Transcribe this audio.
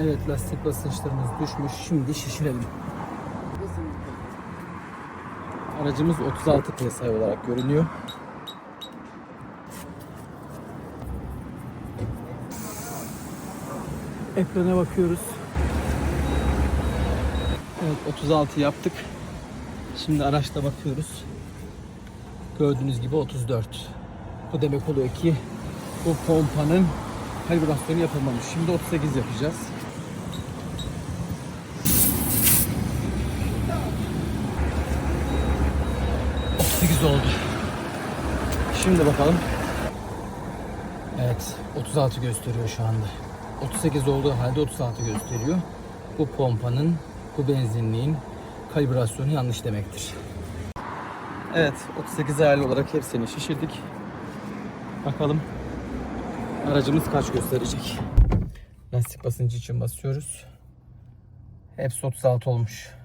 Evet lastik basınçlarımız düşmüş. Şimdi şişirelim. Aracımız 36 PSI olarak görünüyor. Ekrana bakıyoruz. Evet 36 yaptık. Şimdi araçta bakıyoruz. Gördüğünüz gibi 34. Bu demek oluyor ki bu pompanın kalibrasyonu yapılmamış. Şimdi 38 yapacağız. ...38 oldu. Şimdi bakalım. Evet, 36 gösteriyor şu anda. 38 olduğu halde 36 gösteriyor. Bu pompanın, bu benzinliğin kalibrasyonu yanlış demektir. Evet, 38 ayarlı olarak hepsini şişirdik. Bakalım aracımız kaç gösterecek. Lastik basıncı için basıyoruz. Hepsi 36 olmuş.